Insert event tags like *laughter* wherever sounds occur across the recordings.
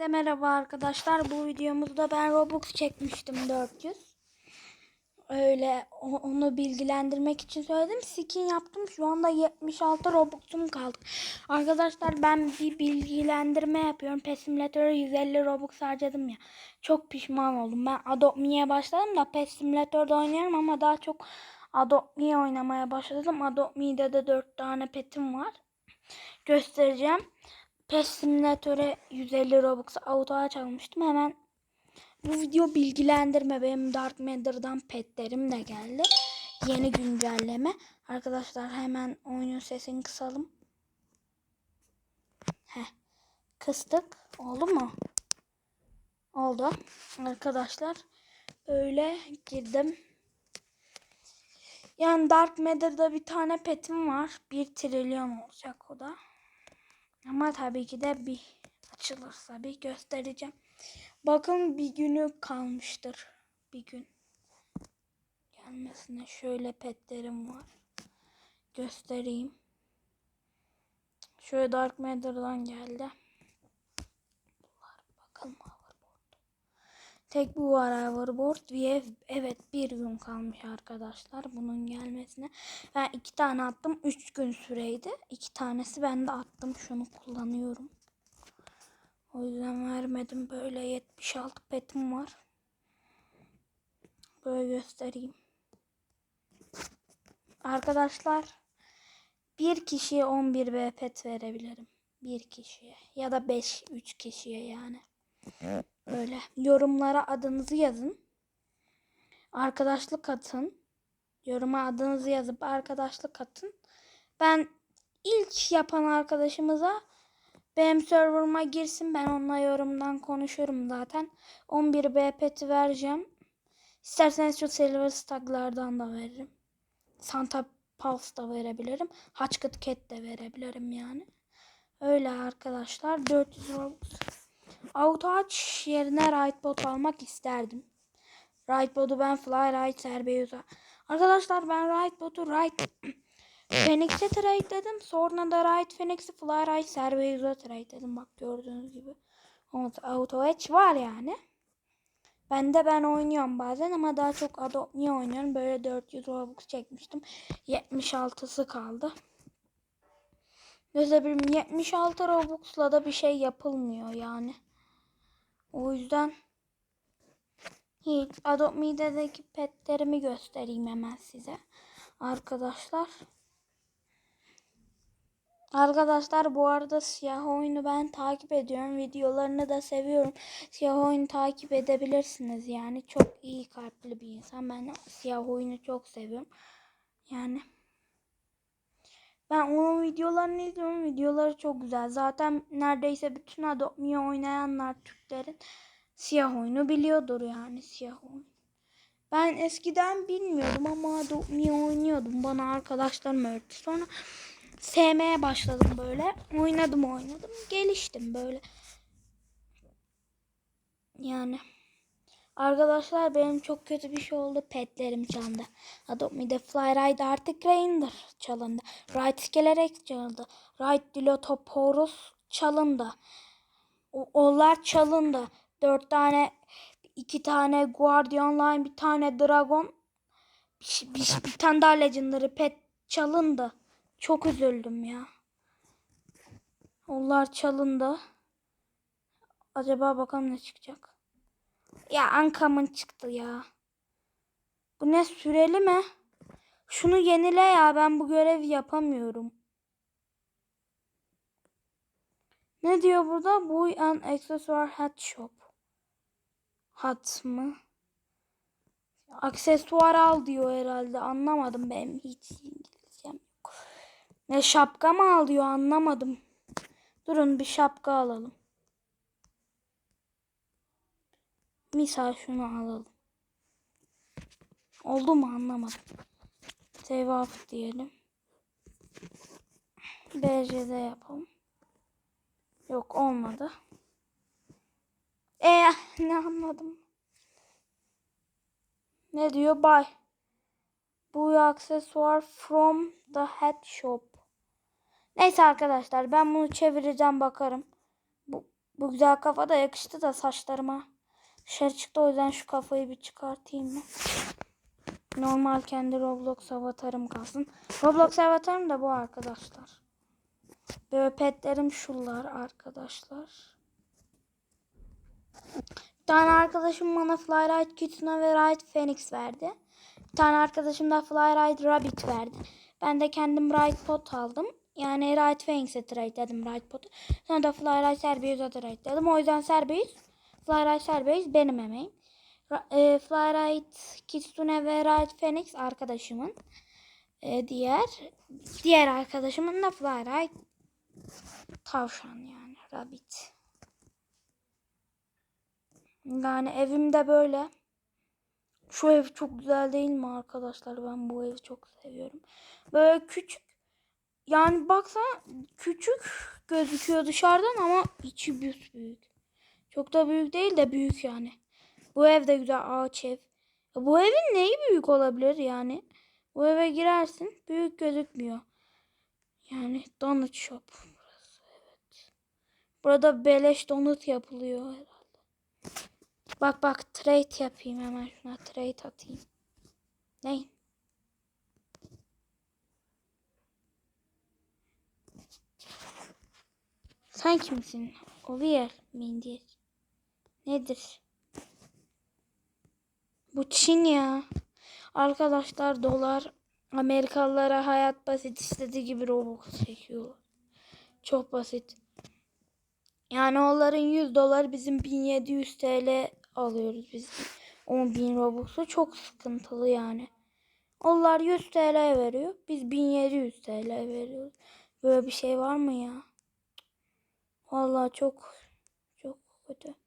Size merhaba arkadaşlar. Bu videomuzda ben Robux çekmiştim 400. Öyle onu bilgilendirmek için söyledim. Skin yaptım. Şu anda 76 Robux'um kaldı. Arkadaşlar ben bir bilgilendirme yapıyorum. Pet Simulator'a 150 Robux harcadım ya. Çok pişman oldum. Ben Adopt Me'ye başladım da Pet Simulator'da oynuyorum ama daha çok Adopt Me oynamaya başladım. Adopt Me'de de 4 tane petim var. Göstereceğim. PES Simülatör'e 150 Robux auto çalmıştım. Hemen bu video bilgilendirme. Benim Dark Matter'dan petlerim de geldi. Yeni güncelleme. Arkadaşlar hemen oyunun sesini kısalım. Heh. Kıstık. Oldu mu? Oldu. Arkadaşlar öyle girdim. Yani Dark Matter'da bir tane petim var. 1 trilyon olacak o da. Ama tabii ki de bir açılırsa bir göstereceğim. Bakın bir günü kalmıştır. Bir gün. Gelmesine şöyle petlerim var. Göstereyim. Şöyle Dark Matter'dan geldi. Bakalım hoverboard. Tek bu var hoverboard. Ve evet bir gün kalmış arkadaşlar bunun gelmesine. Ben iki tane attım. Üç gün süreydi. İki tanesi ben de attım. Şunu kullanıyorum. O yüzden vermedim. Böyle 76 petim var. Böyle göstereyim. Arkadaşlar bir kişiye 11 B pet verebilirim. Bir kişiye ya da 5 3 kişiye yani. Öyle. Yorumlara adınızı yazın. Arkadaşlık atın. Yoruma adınızı yazıp arkadaşlık atın. Ben ilk yapan arkadaşımıza benim serverıma girsin. Ben onunla yorumdan konuşurum zaten. 11 B peti vereceğim. İsterseniz şu Silver Stag'lardan da veririm. Santa Pulse da verebilirim. Hatchet Cat de verebilirim yani. Öyle arkadaşlar. 400 Robux. Auto aç yerine right bot almak isterdim. Right bot'u ben fly right serbeyoza. Arkadaşlar ben right bot'u right *clears throat* Phoenix'e trade'ledim. Sonra da right Phoenix'i fly right serbeyoza trade'ledim. Bak gördüğünüz gibi. Auto edge var yani. Ben de ben oynuyorum bazen ama daha çok Adopt Me oynuyorum. Böyle 400 Robux çekmiştim. 76'sı kaldı. Gösterebilirim. 76 Robux'la da bir şey yapılmıyor yani. O yüzden hiç Adopt Me'deki petlerimi göstereyim hemen size. Arkadaşlar. Arkadaşlar bu arada siyah oyunu ben takip ediyorum. Videolarını da seviyorum. Siyah oyunu takip edebilirsiniz yani. Çok iyi kalpli bir insan. Ben siyah oyunu çok seviyorum. Yani ben onun videolarını izliyorum. Videoları çok güzel. Zaten neredeyse bütün Adopt Me oynayanlar Türklerin siyah oyunu biliyordur yani siyah oyun. Ben eskiden bilmiyordum ama Adopt Me oynuyordum. Bana arkadaşlarım öğretti. Sonra sevmeye başladım böyle. Oynadım oynadım. Geliştim böyle. Yani. Arkadaşlar benim çok kötü bir şey oldu. Petlerim çalındı. Adopt Me The Fly Ride artık Rainder çalındı. Right Skelerex çalındı. Right Dilophosaurus çalındı. O, onlar çalındı. Dört tane, iki tane Guardian Line, bir tane Dragon, bir, bir, bir tane daha Legendary Pet çalındı. Çok üzüldüm ya. Onlar çalındı. Acaba bakalım ne çıkacak. Ya Ankam'ın çıktı ya. Bu ne süreli mi? Şunu yenile ya ben bu görevi yapamıyorum. Ne diyor burada? Bu an accessoire hat shop. Hat mı? Aksesuar al diyor herhalde. Anlamadım benim hiç İngilizcem yok. Ne şapka mı al diyor anlamadım. Durun bir şapka alalım. Misal şunu alalım. Oldu mu anlamadım. Save up diyelim. BC'de yapalım. Yok olmadı. E *laughs* ne anladım. Ne diyor? Buy. Bu aksesuar from the head shop. Neyse arkadaşlar ben bunu çevireceğim bakarım. Bu, Bu güzel kafa da yakıştı da saçlarıma. Dışarı çıktı o yüzden şu kafayı bir çıkartayım mı? Normal kendi Roblox avatarım kalsın. Roblox avatarım da bu arkadaşlar. Böyle petlerim şunlar arkadaşlar. Bir tane arkadaşım bana Flyride Kitsune ve Ride Phoenix verdi. Bir tane arkadaşım da Flyride Rabbit verdi. Ben de kendim Ride Pot aldım. Yani Ride Phoenix'e trade dedim Ride Pot'u. Sonra da Flyride Cerberus'a trade dedim. O yüzden Cerberus, Flyride Cerberus benim emeğim. E, Flyride Kitsune ve Ride Phoenix arkadaşımın. E, diğer diğer arkadaşımın da Flyride tavşan yani Rabbit. Yani evimde böyle. Şu ev çok güzel değil mi arkadaşlar? Ben bu evi çok seviyorum. Böyle küçük. Yani baksana küçük gözüküyor dışarıdan ama içi büyük büyük. Çok da büyük değil de büyük yani. Bu ev de güzel ağaç ev. Ya Bu evin neyi büyük olabilir yani? Bu eve girersin büyük gözükmüyor. Yani donut shop burası evet. Burada beleş donut yapılıyor herhalde. Bak bak trade yapayım hemen şuna trade atayım. Ne? Sen kimsin? Ovier Mindir. Nedir? Bu Çin ya. Arkadaşlar dolar Amerikalılara hayat basit istediği gibi Robux çekiyor. Çok basit. Yani onların 100 dolar bizim 1700 TL alıyoruz biz. 10.000 Robux'u çok sıkıntılı yani. Onlar 100 TL veriyor. Biz 1700 TL veriyoruz. Böyle bir şey var mı ya? Vallahi çok çok kötü.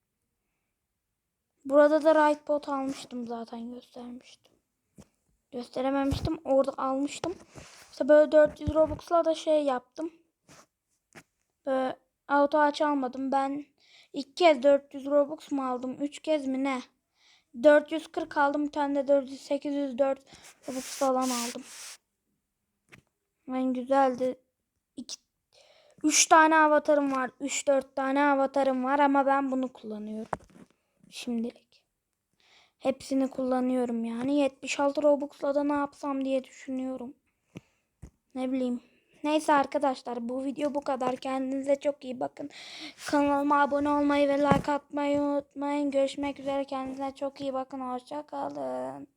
Burada da right bot almıştım zaten göstermiştim. Gösterememiştim. Orada almıştım. İşte böyle 400 Robux'la da şey yaptım. Böyle auto aç almadım. Ben iki kez 400 Robux mu aldım? Üç kez mi ne? 440 aldım. Bir tane de 400, 804 Robux falan aldım. Ben güzeldi. İki, üç tane avatarım var. Üç dört tane avatarım var ama ben bunu kullanıyorum. Şimdilik. Hepsini kullanıyorum yani. 76 Robux'la da ne yapsam diye düşünüyorum. Ne bileyim. Neyse arkadaşlar bu video bu kadar. Kendinize çok iyi bakın. Kanalıma abone olmayı ve like atmayı unutmayın. Görüşmek üzere. Kendinize çok iyi bakın. Hoşça kalın.